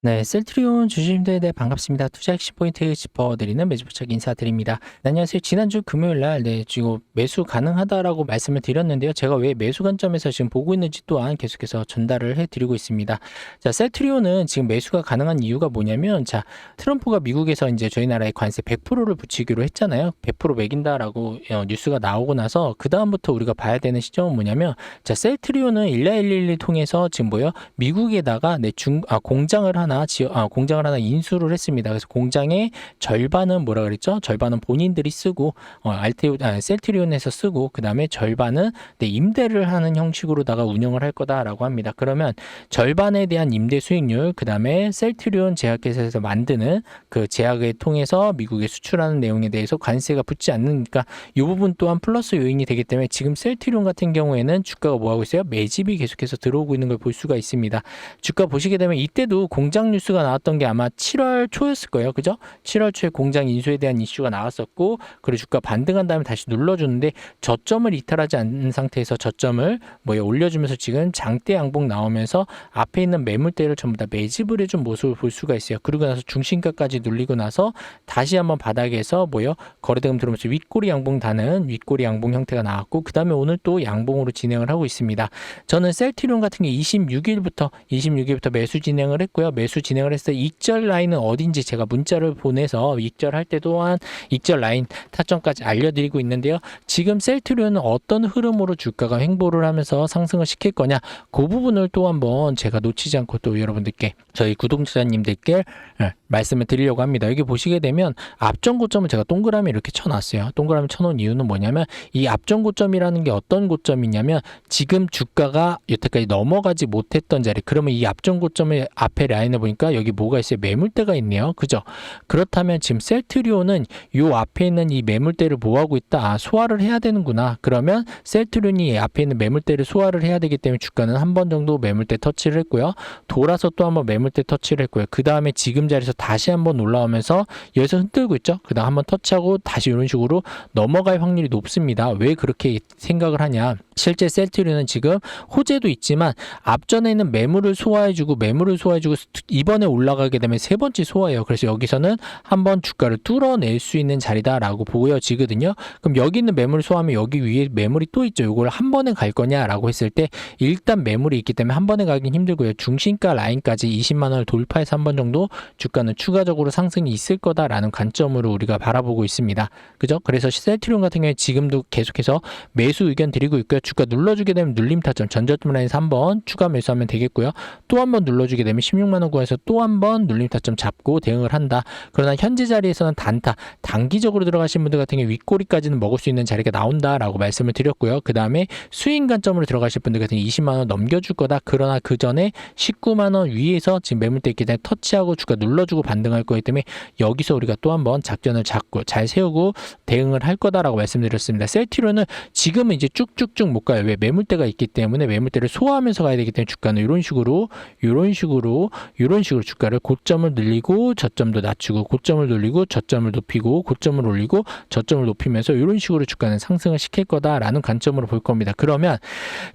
네, 셀트리온 주주님들에 대해 반갑습니다. 투자 핵심 포인트 짚어드리는 매주부착 인사드립니다. 네, 안녕하세요. 지난주 금요일 날, 네, 지금 매수 가능하다라고 말씀을 드렸는데요. 제가 왜 매수 관점에서 지금 보고 있는지 또한 계속해서 전달을 해드리고 있습니다. 자, 셀트리온은 지금 매수가 가능한 이유가 뭐냐면, 자, 트럼프가 미국에서 이제 저희 나라에 관세 100%를 붙이기로 했잖아요. 100% 매긴다라고 어, 뉴스가 나오고 나서, 그다음부터 우리가 봐야 되는 시점은 뭐냐면, 자, 셀트리온은 11111 통해서 지금 뭐요? 미국에다가 내 중, 아, 공장을 하나 지어, 아, 공장을 하나 인수를 했습니다. 그래서 공장의 절반은 뭐라 그랬죠? 절반은 본인들이 쓰고 어, 알테오, 아, 셀트리온에서 쓰고 그 다음에 절반은 네, 임대를 하는 형식으로다가 운영을 할 거다라고 합니다. 그러면 절반에 대한 임대 수익률, 그 다음에 셀트리온 제약회사에서 만드는 그 제약을 통해서 미국에 수출하는 내용에 대해서 관세가 붙지 않으니까 이 부분 또한 플러스 요인이 되기 때문에 지금 셀트리온 같은 경우에는 주가가 뭐 하고 있어요? 매집이 계속해서 들어오고 있는 걸 볼 수가 있습니다. 주가 보시게 되면 이때도 공장 뉴스가 나왔던 게 아마 7월 초였을 거예요. 그죠? 7월 초에 공장 인수에 대한 이슈가 나왔었고 그리고 주가 반등한 다음에 다시 눌러주는데 저점을 이탈하지 않는 상태에서 저점을 뭐에 올려주면서 지금 장대 양봉 나오면서 앞에 있는 매물대를 전부 다 매집을 해준 모습을 볼 수가 있어요. 그리고 나서 중심가까지 눌리고 나서 다시 한번 바닥에서 뭐요 거래대금 들어오면서 윗꼬리 양봉 다는 윗꼬리 양봉 형태가 나왔고 그 다음에 오늘 또 양봉으로 진행을 하고 있습니다. 저는 셀티론 같은 게 26일부터 26일부터 매수 진행을 했고요. 매수 진행을 했을 때 익절 라인은 어딘지 제가 문자를 보내서 익절할 때 또한 익절 라인 타점까지 알려드리고 있는데요. 지금 셀트리온은 어떤 흐름으로 주가가 횡보를 하면서 상승을 시킬 거냐 그 부분을 또 한번 제가 놓치지 않고 또 여러분들께 저희 구독자님들께 예, 말씀을 드리려고 합니다. 여기 보시게 되면 앞전 고점을 제가 동그라미 이렇게 쳐놨어요. 동그라미 쳐놓은 이유는 뭐냐면 이 앞전 고점이라는 게 어떤 고점이냐면 지금 주가가 여태까지 넘어가지 못했던 자리 그러면 이 앞전 고점의 앞에 라인을 보니까 여기 뭐가 있어요? 매물대가 있네요. 그죠? 그렇다면 지금 셀트리온은 요 앞에 있는 이 매물대를 뭐하고 있다? 아, 소화를 해야 되는구나. 그러면 셀트리온이 앞에 있는 매물대를 소화를 해야 되기 때문에 주가는 한 번 정도 매물대 터치를 했고요. 돌아서 또 한 번 매물대 터치를 했고요. 그 다음에 지금 자리에서 다시 한번 올라오면서 여기서 흔들고 있죠. 그 다음 한번 터치하고 다시 이런 식으로 넘어갈 확률이 높습니다. 왜 그렇게 생각을 하냐? 실제 셀트리온은 지금 호재도 있지만 앞전에 있는 매물을 소화해주고 매물을 소화해주고 이번에 올라가게 되면 세 번째 소화예요. 그래서 여기서는 한번 주가를 뚫어낼 수 있는 자리다라고 보여지거든요. 그럼 여기 있는 매물을 소화하면 여기 위에 매물이 또 있죠. 이걸 한 번에 갈 거냐라고 했을 때 일단 매물이 있기 때문에 한 번에 가긴 힘들고요. 중심가 라인까지 20만 원을 돌파해서 한 번 정도 주가는 추가적으로 상승이 있을 거다라는 관점으로 우리가 바라보고 있습니다. 그죠? 그래서 셀트리온 같은 경우에 지금도 계속해서 매수 의견 드리고 있고요. 주가 눌러주게 되면 눌림 타점 전저점 라인에서 한번 추가 매수하면 되겠고요. 또 한 번 눌러주게 되면 16만 원 구에서 또 한 번 눌림 타점 잡고 대응을 한다. 그러나 현재 자리에서는 단타 단기적으로 들어가신 분들 같은 경우 윗꼬리까지는 먹을 수 있는 자리가 나온다라고 말씀을 드렸고요. 그 다음에 수익 관점으로 들어가실 분들 같은 경우 20만 원 넘겨줄 거다. 그러나 그 전에 19만 원 위에서 지금 매물대 있기 때문에 터치하고 주가 눌러주고 반등할 거기 때문에 여기서 우리가 또 한 번 작전을 잡고 잘 세우고 대응을 할 거다라고 말씀드렸습니다. 셀티로는 지금은 이제 쭉쭉쭉 못 가요. 왜 매물대가 있기 때문에 매물대를 소화하면서 가야 되기 때문에 주가는 이런 식으로 이런 식으로 이런 식으로 주가를 고점을 늘리고 저점도 낮추고 고점을 늘리고 저점을 높이고 고점을 올리고 저점을 높이면서 이런 식으로 주가는 상승을 시킬 거다라는 관점으로 볼 겁니다. 그러면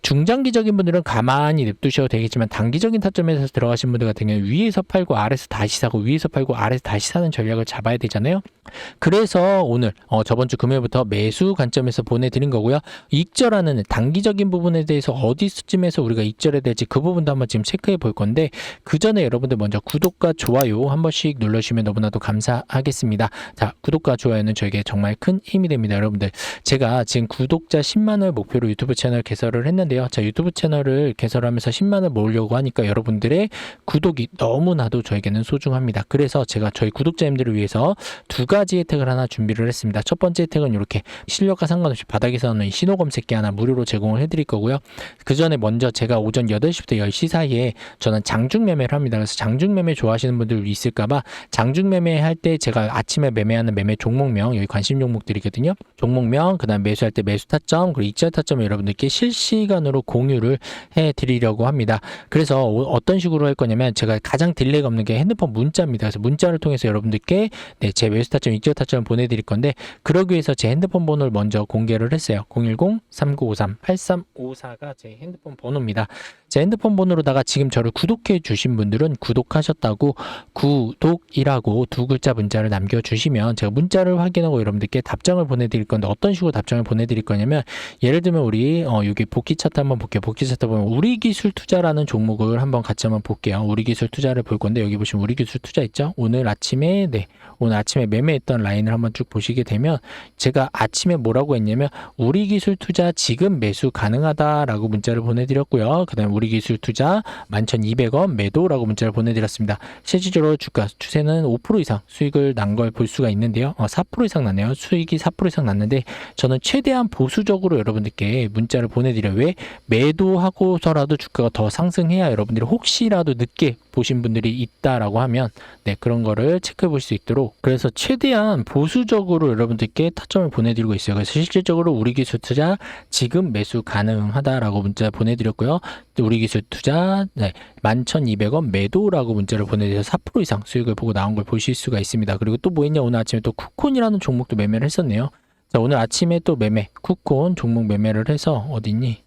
중장기적인 분들은 가만히 냅두셔도 되겠지만 단기적인 타점에서 들어가신 분들 같은 경우는 위에서 팔고 아래에서 다시 사고 위에서 팔고 아래에서 다시 사는 전략을 잡아야 되잖아요. 그래서 오늘 어, 저번 주 금요일부터 매수 관점에서 보내드린 거고요. 익절하는 단기적인 부분에 대해서 어디쯤에서 우리가 익절해야 될지 그 부분도 한번 지금 체크해 볼 건데 그 전에 여러분들 먼저 구독과 좋아요 한 번씩 눌러주시면 너무나도 감사하겠습니다. 자 구독과 좋아요는 저에게 정말 큰 힘이 됩니다. 여러분들 제가 지금 구독자 10만을 목표로 유튜브 채널 개설을 했는데요. 자 유튜브 채널을 개설하면서 10만을 모으려고 하니까 여러분들의 구독이 너무나도 저에게는 소중합니다. 그래서 제가 저희 구독자님들을 위해서 두 가지 혜택을 하나 준비를 했습니다. 첫 번째 혜택은 이렇게 실력과 상관없이 바닥에서는 신호 검색기 하나 무료 로 제공을 해드릴 거고요. 그 전에 먼저 제가 오전 8시부터 10시 사이에 저는 장중 매매를 합니다. 그래서 장중 매매 좋아하시는 분들 있을까봐 장중 매매 할 때 제가 아침에 매매하는 매매 종목명 여기 관심 종목들이거든요. 종목명 그다음 매수할 때 매수 타점 그리고 타점을 여러분들께 실시간으로 공유를 해드리려고 합니다. 그래서 오- 어떤 식으로 할 거냐면 제가 가장 딜레이가 없는 게 핸드폰 문자입니다. 그래서 문자를 통해서 여러분들께 네, 제 매수 타점, 익절 타점을 보내드릴 건데 그러기 위해서 제 핸드폰 번호를 먼저 공개를 했어요. 3953-8354가 제 핸드폰 번호입니다. 제 핸드폰 번호로다가 지금 저를 구독해 주신 분들은 구독하셨다고 구독이라고 두 글자 문자를 남겨주시면 제가 문자를 확인하고 여러분들께 답장을 보내드릴 건데 어떤 식으로 답장을 보내드릴 거냐면 예를 들면 우리 어, 여기 복귀 차트 한번 볼게요. 복귀 차트 보면 우리 기술 투자라는 종목을 한번 같이 한번 볼게요. 우리 기술 투자를 볼 건데 여기 보시면 우리 기술 투자 있죠? 오늘 아침에 네 오늘 아침에 매매했던 라인을 한번 쭉 보시게 되면 제가 아침에 뭐라고 했냐면 우리 기술 투자 지금 매수 가능하다라고 문자를 보내드렸고요. 그 다음에 우리 기술 투자 11,200원 매도라고 문자를 보내드렸습니다. 실질적으로 주가 추세는 5% 이상 수익을 난 걸 볼 수가 있는데요. 어, 4% 이상 났네요. 수익이 4% 이상 났는데 저는 최대한 보수적으로 여러분들께 문자를 보내드려요. 왜 매도하고서라도 주가가 더 상승해야 여러분들이 혹시라도 늦게 보신 분들이 있다라고 하면 네 그런 거를 체크해 볼 수 있도록 그래서 최대한 보수적으로 여러분들께 타점을 보내드리고 있어요. 그래서 실질적으로 우리 기술 투자 지금 매수 가능하다라고 문자 보내드렸고요. 또 우리 기술 투자 네 11,200원 매도라고 문자를 보내드려서 4% 이상 수익을 보고 나온 걸 보실 수가 있습니다. 그리고 또 뭐 있냐 오늘 아침에 또 쿠콘이라는 종목도 매매를 했었네요. 자 오늘 아침에 또 매매 쿠콘 종목 매매를 해서 어디니?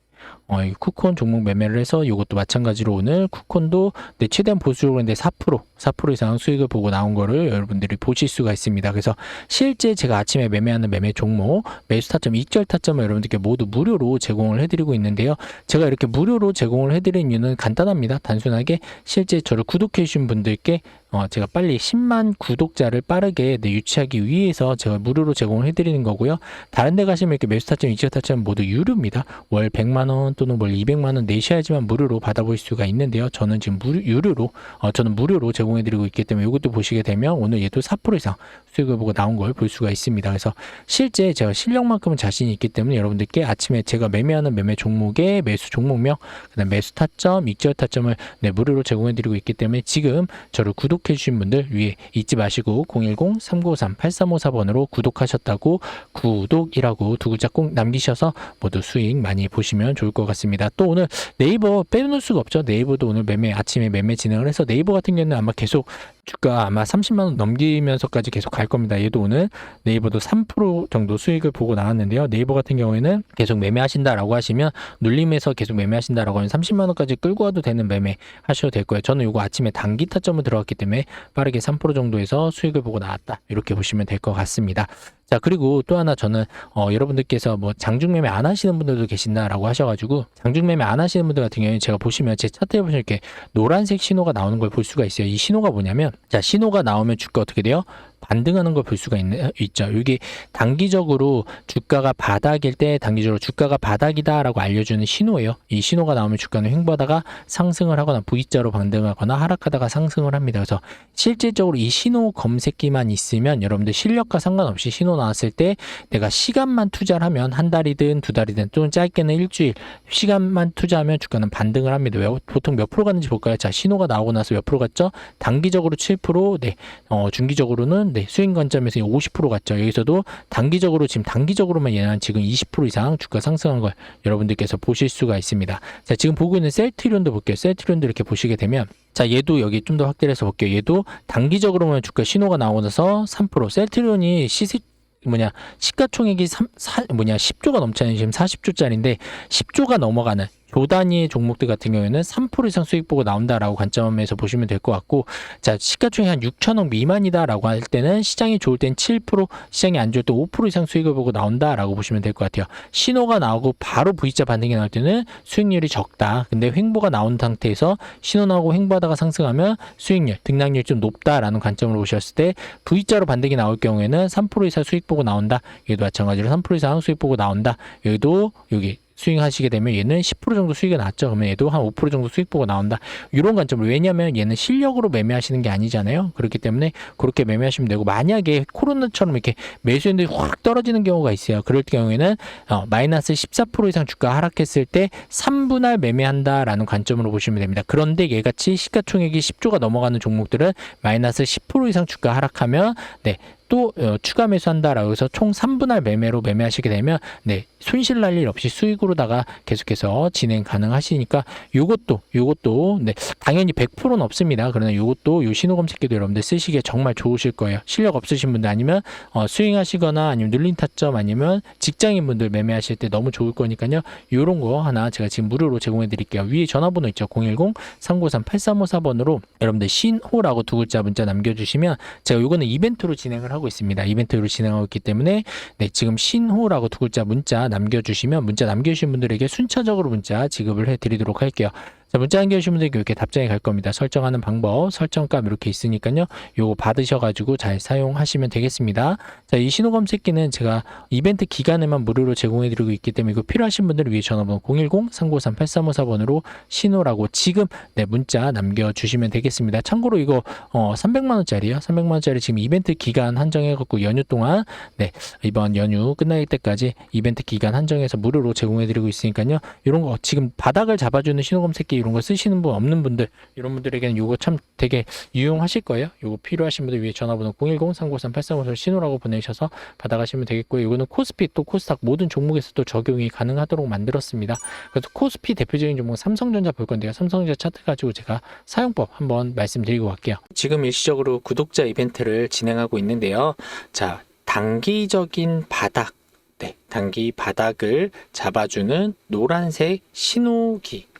어, 이 쿠콘 종목 매매를 해서 이것도 마찬가지로 오늘 쿠콘도 네, 최대한 보수적으로 했는데 4% 4% 이상 수익을 보고 나온 거를 여러분들이 보실 수가 있습니다. 그래서 실제 제가 아침에 매매하는 매매 종목 매수 타점, 익절 타점을 여러분들께 모두 무료로 제공을 해드리고 있는데요. 제가 이렇게 무료로 제공을 해드린 이유는 간단합니다. 단순하게 실제 저를 구독해 주신 분들께 어, 제가 빨리 10만 구독자를 빠르게 네, 유치하기 위해서 제가 무료로 제공을 해드리는 거고요. 다른 데 가시면 이렇게 매수 타점, 익절 타점 모두 유료입니다. 월 100만 원 또는 월 200만 원 내셔야지만 무료로 받아볼 수가 있는데요. 저는 지금 무료, 유료로 어, 저는 무료로 제공해드리고 있기 때문에 이것도 보시게 되면 오늘 얘도 4% 이상 수익을 보고 나온 걸 볼 수가 있습니다. 그래서 실제 제가 실력만큼은 자신이 있기 때문에 여러분들께 아침에 제가 매매하는 매매 종목의 매수 종목명, 그다음 매수 타점, 익절 타점을 네, 무료로 제공해드리고 있기 때문에 지금 저를 구독 해 주신 분들 위에 잊지 마시고 010-393-8354번으로 구독하셨다고 구독이라고 두 글자 꼭 남기셔서 모두 수익 많이 보시면 좋을 것 같습니다. 또 오늘 네이버 빼놓을 수가 없죠. 네이버도 오늘 매매 아침에 매매 진행을 해서 네이버 같은 경우는 아마 계속 주가 아마 30만 원 넘기면서까지 계속 갈 겁니다. 얘도 오늘 네이버도 3% 정도 수익을 보고 나왔는데요. 네이버 같은 경우에는 계속 매매하신다라고 하시면 눌림에서 계속 매매하신다라고 하면 30만 원까지 끌고 와도 되는 매매 하셔도 될 거예요. 저는 이거 아침에 단기 타점을 들어갔기 때문에 빠르게 3% 정도에서 수익을 보고 나왔다. 이렇게 보시면 될 것 같습니다. 자 그리고 또 하나 저는 어, 여러분들께서 뭐 장중 매매 안 하시는 분들도 계신다라고 하셔가지고 장중 매매 안 하시는 분들 같은 경우에 제가 보시면 제 차트에 보시면 이렇게 노란색 신호가 나오는 걸 볼 수가 있어요. 이 신호가 뭐냐면 자 신호가 나오면 주가 어떻게 돼요? 반등하는 걸 볼 수가 있네, 있죠. 이게 단기적으로 주가가 바닥일 때 단기적으로 주가가 바닥이다라고 알려주는 신호예요. 이 신호가 나오면 주가는 횡보하다가 상승을 하거나 V자로 반등하거나 하락하다가 상승을 합니다. 그래서 실질적으로 이 신호 검색기만 있으면 여러분들 실력과 상관없이 신호 나왔을 때 내가 시간만 투자를 하면 한 달이든 두 달이든 또는 짧게는 일주일 시간만 투자하면 주가는 반등을 합니다. 왜? 보통 몇 프로 갔는지 볼까요? 자, 신호가 나오고 나서 몇 프로 갔죠? 단기적으로 7%, 네, 어, 중기적으로는 네, 수익 관점에서 50% 갔죠. 여기서도 단기적으로 지금 단기적으로만 얘는 지금 20% 이상 주가 상승한 걸 여러분들께서 보실 수가 있습니다. 자, 지금 보고 있는 셀트리온도 볼게요. 셀트리온도 이렇게 보시게 되면 자, 얘도 여기 좀 더 확대해서 볼게요. 얘도 단기적으로만 주가 신호가 나오고 나서 3% 셀트리온이 시세 뭐냐 시가총액이 3, 사, 뭐냐 10조가 넘잖아요. 지금 40조짜리인데 10조가 넘어가는 조 단위의 종목들 같은 경우에는 3% 이상 수익 보고 나온다라고 관점에서 보시면 될 것 같고 자 시가총액 한 6천억 미만이다라고 할 때는 시장이 좋을 땐 7% 시장이 안 좋을 때 5% 이상 수익을 보고 나온다라고 보시면 될 것 같아요. 신호가 나오고 바로 V자 반등이 나올 때는 수익률이 적다. 근데 횡보가 나온 상태에서 신호 나오고 횡보하다가 상승하면 수익률 등락률이 좀 높다라는 관점으로 보셨을 때 V자로 반등이 나올 경우에는 3% 이상 수익 보고 나온다. 여기도 마찬가지로 3% 이상 수익 보고 나온다. 여기도 여기 수익하시게 되면 얘는 10% 정도 수익이 났죠. 그러면 얘도 한 5% 정도 수익 보고 나온다. 이런 관점으로 왜냐하면 얘는 실력으로 매매하시는 게 아니잖아요. 그렇기 때문에 그렇게 매매하시면 되고 만약에 코로나처럼 이렇게 매수했는데 확 떨어지는 경우가 있어요. 그럴 경우에는 어, 마이너스 14% 이상 주가 하락했을 때 3분할 매매한다라는 관점으로 보시면 됩니다. 그런데 얘같이 시가총액이 10조가 넘어가는 종목들은 마이너스 10% 이상 주가 하락하면 네 또 어, 추가 매수한다라고 해서 총 3분할 매매로 매매하시게 되면 네 손실 날 일 없이 수익으로다가 계속해서 진행 가능하시니까 요것도 요것도 네 당연히 100%는 없습니다. 그러나 요것도 요 신호 검색기도 여러분들 쓰시기에 정말 좋으실 거예요. 실력 없으신 분들 아니면 어, 스윙하시거나 아니면 눌린 타점 아니면 직장인 분들 매매하실 때 너무 좋을 거니까요. 요런 거 하나 제가 지금 무료로 제공해 드릴게요. 위에 전화번호 있죠. 010-393-8354번으로 여러분들 신호라고 두 글자 문자 남겨주시면 제가 요거는 이벤트로 진행을 하고 있습니다. 이벤트로 진행하고 있기 때문에 네, 지금 신호라고 두 글자 문자 남겨주시면 문자 남겨주신 분들에게 순차적으로 문자 지급을 해드리도록 할게요. 자, 문자 남겨주신 분들에게 이렇게 답장이 갈 겁니다. 설정하는 방법, 설정값 이렇게 있으니까요. 요거 받으셔가지고 잘 사용하시면 되겠습니다. 자, 이 신호 검색기는 제가 이벤트 기간에만 무료로 제공해드리고 있기 때문에 이거 필요하신 분들을 위해 전화번호 010-393-8354번으로 신호라고 지금 네, 문자 남겨주시면 되겠습니다. 참고로 이거 어, 300만원짜리요. 300만원짜리 지금 이벤트 기간 한정해갖고 연휴 동안 네, 이번 연휴 끝날 때까지 이벤트 기간 한정해서 무료로 제공해드리고 있으니까요. 이런 거 지금 바닥을 잡아주는 신호 검색기 이런 거 쓰시는 분 없는 분들 이런 분들에게는 이거 참 되게 유용하실 거예요. 이거 필요하신 분들 위해 전화번호 010-393-8354 신호라고 보내셔서 받아가시면 되겠고요. 이거는 코스피 또 코스닥 모든 종목에서 도 적용이 가능하도록 만들었습니다. 그래서 코스피 대표적인 종목 삼성전자 볼 건데요. 삼성전자 차트 가지고 제가 사용법 한번 말씀드리고 갈게요. 지금 일시적으로 구독자 이벤트를 진행하고 있는데요. 자, 단기적인 바닥 네, 단기 바닥을 잡아주는 노란색 신호기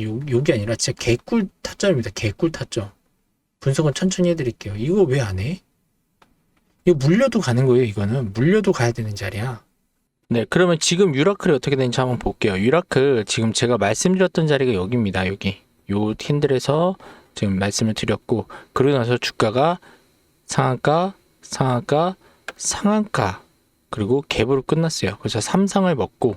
요, 요게 아니라 진짜 개꿀 타점입니다. 개꿀 타점. 분석은 천천히 해드릴게요. 이거 왜 안 해? 이거 물려도 가는 거예요, 이거는. 물려도 가야 되는 자리야. 네, 그러면 지금 유라클이 어떻게 되는지 한번 볼게요. 유라클, 지금 제가 말씀드렸던 자리가 여기입니다, 여기. 요 캔들에서 지금 말씀을 드렸고, 그러고 나서 주가가 상한가, 상한가, 상한가, 그리고 갭으로 끝났어요. 그래서 삼상을 먹고,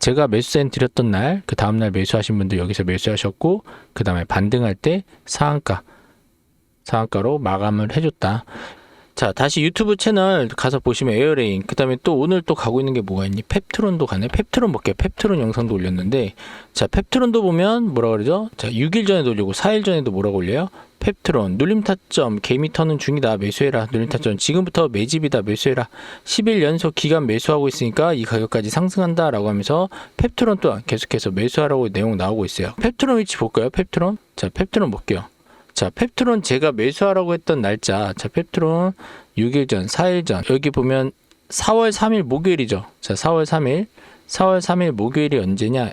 제가 매수 사인 드렸던 날, 그 다음 날 매수하신 분들 여기서 매수하셨고, 그 다음에 반등할 때 상한가, 상한가로 마감을 해줬다. 자, 다시 유튜브 채널 가서 보시면 에어레인, 그 다음에 또 오늘 또 가고 있는 게 뭐가 있니? 펩트론도 가네. 펩트론 볼게요. 펩트론 영상도 올렸는데, 자, 펩트론도 보면 뭐라 그러죠? 자, 6일 전에도 올리고 4일 전에도 뭐라고 올려요? 펩트론, 눌림 타점, 개미 터는 중이다. 매수해라. 눌림 타점, 지금부터 매집이다. 매수해라. 10일 연속 기간 매수하고 있으니까 이 가격까지 상승한다. 라고 하면서 펩트론 또한 계속해서 매수하라고 내용 나오고 있어요. 펩트론 위치 볼까요? 펩트론? 자, 펩트론 볼게요. 자, 펩트론 제가 매수하라고 했던 날짜. 자, 펩트론 6일 전, 4일 전. 여기 보면 4월 3일 목요일이죠. 자, 4월 3일. 4월 3일 목요일이 언제냐?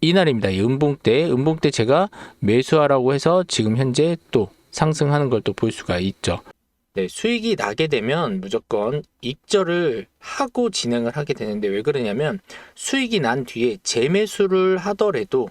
이날입니다. 이 음봉 때, 음봉 때 제가 매수하라고 해서 지금 현재 또 상승하는 걸 또 볼 수가 있죠. 네, 수익이 나게 되면 무조건 입절을 하고 진행을 하게 되는데 왜 그러냐면 수익이 난 뒤에 재매수를 하더라도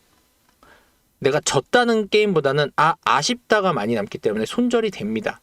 내가 졌다는 게임보다는 아 아쉽다가 많이 남기 때문에 손절이 됩니다.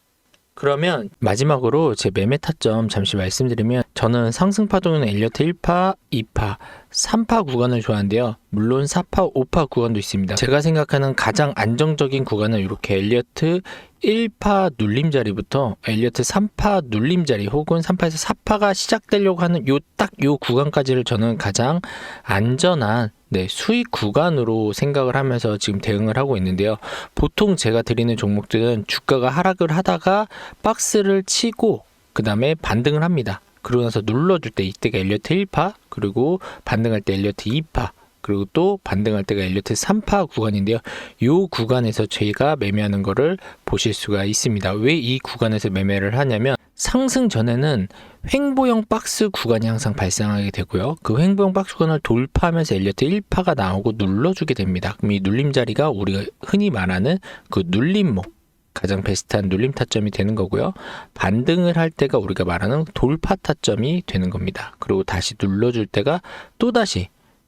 그러면 마지막으로 제 매매 타점 잠시 말씀드리면 저는 상승 파동은 엘리어트 1파, 2파, 3파 구간을 좋아하는데요. 물론 4파, 5파 구간도 있습니다. 제가 생각하는 가장 안정적인 구간은 이렇게 엘리어트 1파 눌림자리부터 엘리어트 3파 눌림자리 혹은 3파에서 4파가 시작되려고 하는 요딱요 구간까지를 저는 가장 안전한 네, 수익 구간으로 생각을 하면서 지금 대응을 하고 있는데요. 보통 제가 드리는 종목들은 주가가 하락을 하다가 박스를 치고 그 다음에 반등을 합니다. 그러고 나서 눌러줄 때 이때가 엘리어트 1파 그리고 반등할 때 엘리어트 2파 그리고 또 반등할 때가 엘리어트 3파 구간인데요. 이 구간에서 저희가 매매하는 거를 보실 수가 있습니다. 왜 이 구간에서 매매를 하냐면 상승 전에는 횡보형 박스 구간이 항상 발생하게 되고요. 그 횡보형 박스 구간을 돌파하면서 엘리어트 1파가 나오고 눌러주게 됩니다. 그럼 이 눌림 자리가 우리가 흔히 말하는 그 눌림목 가장 베스트한 눌림 타점이 되는 거고요. 반등을 할 때가 우리가 말하는 돌파 타점이 되는 겁니다. 그리고 다시 눌러줄 때가 또다시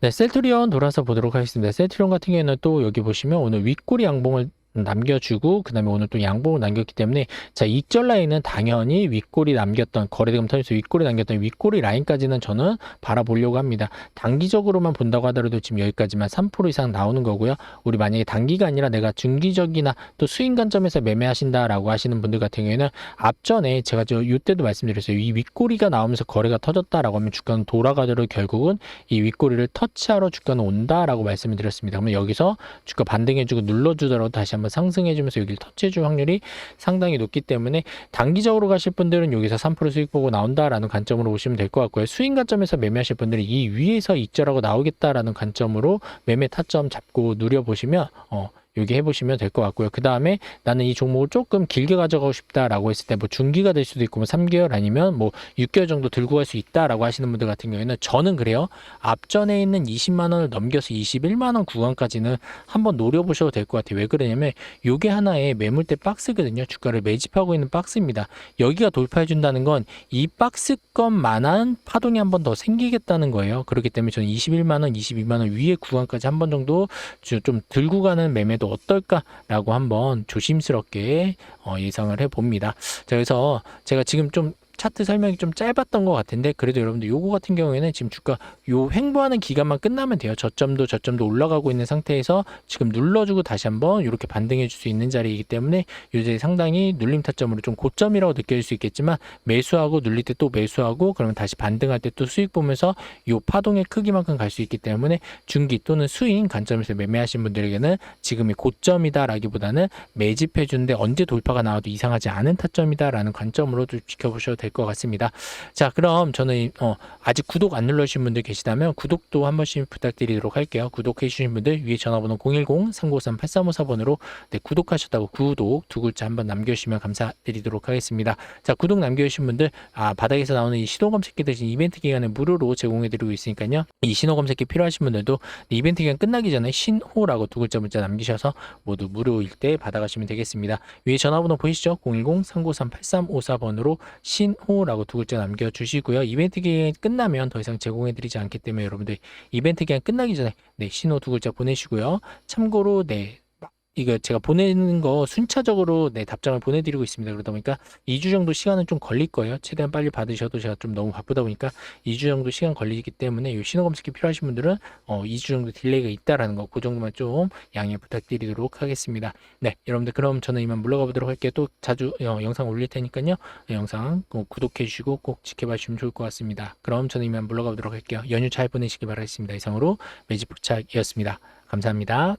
네, 셀트리온 돌아서 보도록 하겠습니다. 셀트리온 같은 경우에는 또 여기 보시면 오늘 윗꼬리 양봉을 남겨주고 그 다음에 오늘 또 양봉을 남겼기 때문에 자 익절 라인은 당연히 윗꼬리 남겼던 거래대금 터에서 윗꼬리 남겼던 윗꼬리 라인까지는 저는 바라보려고 합니다. 단기적으로만 본다고 하더라도 지금 여기까지만 3% 이상 나오는 거고요. 우리 만약에 단기가 아니라 내가 중기적이나 또 수익 관점에서 매매하신다 라고 하시는 분들 같은 경우에는 앞전에 제가 저 이때도 말씀드렸어요. 이 윗꼬리가 나오면서 거래가 터졌다 라고 하면 주가는 돌아가도록 결국은 이 윗꼬리를 터치하러 주가는 온다 라고 말씀을 드렸습니다. 그러면 여기서 주가 반등해주고 눌러주더라도 다시 한번 상승해주면서 여기를 터치해줄 확률이 상당히 높기 때문에 단기적으로 가실 분들은 여기서 3% 수익 보고 나온다라는 관점으로 보시면 될 것 같고요. 수익 관점에서 매매하실 분들은 이 위에서 익절하고 나오겠다라는 관점으로 매매 타점 잡고 누려보시면 어, 여기 해보시면 될 것 같고요. 그 다음에 나는 이 종목을 조금 길게 가져가고 싶다라고 했을 때 뭐 중기가 될 수도 있고 뭐 3개월 아니면 뭐 6개월 정도 들고 갈 수 있다라고 하시는 분들 같은 경우에는 저는 그래요. 앞전에 있는 20만 원을 넘겨서 21만 원 구간까지는 한번 노려보셔도 될 것 같아요. 왜 그러냐면 요게 하나의 매물대 박스거든요. 주가를 매집하고 있는 박스입니다. 여기가 돌파해 준다는 건 이 박스권만한 파동이 한 번 더 생기겠다는 거예요. 그렇기 때문에 저는 21만 원, 22만 원 위에 구간까지 한 번 정도 좀 들고 가는 매매도 어떨까라고 한번 조심스럽게 어, 예상을 해봅니다. 자, 그래서 제가 지금 좀 차트 설명이 좀 짧았던 것 같은데 그래도 여러분들 요거 같은 경우에는 지금 주가 요 횡보하는 기간만 끝나면 돼요. 저점도 저점도 올라가고 있는 상태에서 지금 눌러주고 다시 한번 이렇게 반등해 줄 수 있는 자리이기 때문에 요 자리 상당히 눌림 타점으로 좀 고점이라고 느껴질 수 있겠지만 매수하고 눌릴 때 또 매수하고 그러면 다시 반등할 때 또 수익 보면서 요 파동의 크기만큼 갈 수 있기 때문에 중기 또는 수익 관점에서 매매하신 분들에게는 지금이 고점이다라기보다는 매집해 주는데 언제 돌파가 나와도 이상하지 않은 타점이다라는 관점으로 좀 지켜보셔도 될될 것 같습니다. 자, 그럼 저는 어, 아직 구독 안 눌러주신 분들 계시다면 구독도 한 번씩 부탁드리도록 할게요. 구독해 주신 분들 위에 전화번호 010-393-8354번으로 네, 구독하셨다고 구독 두 글자 한번 남겨주시면 감사드리도록 하겠습니다. 자, 구독 남겨주신 분들 아, 바닥에서 나오는 이 신호 검색기 대신 이벤트 기간에 무료로 제공해드리고 있으니까요. 이 신호 검색기 필요하신 분들도 이 이벤트 기간 끝나기 전에 신호라고 두 글자 문자 남기셔서 모두 무료일 때 받아가시면 되겠습니다. 위에 전화번호 보이시죠? 010-393-8354번으로 신 호라고 두 글자 남겨주시고요. 이벤트 기간 끝나면 더 이상 제공해드리지 않기 때문에 여러분들 이벤트 기간 끝나기 전에 네, 신호 두 글자 보내시고요. 참고로 네. 이거 제가 보내는 거 순차적으로 네, 답장을 보내드리고 있습니다. 그러다 보니까 2주 정도 시간은 좀 걸릴 거예요. 최대한 빨리 받으셔도 제가 좀 너무 바쁘다 보니까 2주 정도 시간 걸리기 때문에 이 신호 검색기 필요하신 분들은 어, 2주 정도 딜레이가 있다라는 거, 그 정도만 좀 양해 부탁드리도록 하겠습니다. 네, 여러분들 그럼 저는 이만 물러가 보도록 할게요. 또 자주 어, 영상 올릴 테니까요. 네, 영상 꼭 구독해 주시고 꼭 지켜봐 주시면 좋을 것 같습니다. 그럼 저는 이만 물러가 보도록 할게요. 연휴 잘 보내시기 바라겠습니다. 이상으로 매직 북착이었습니다. 감사합니다.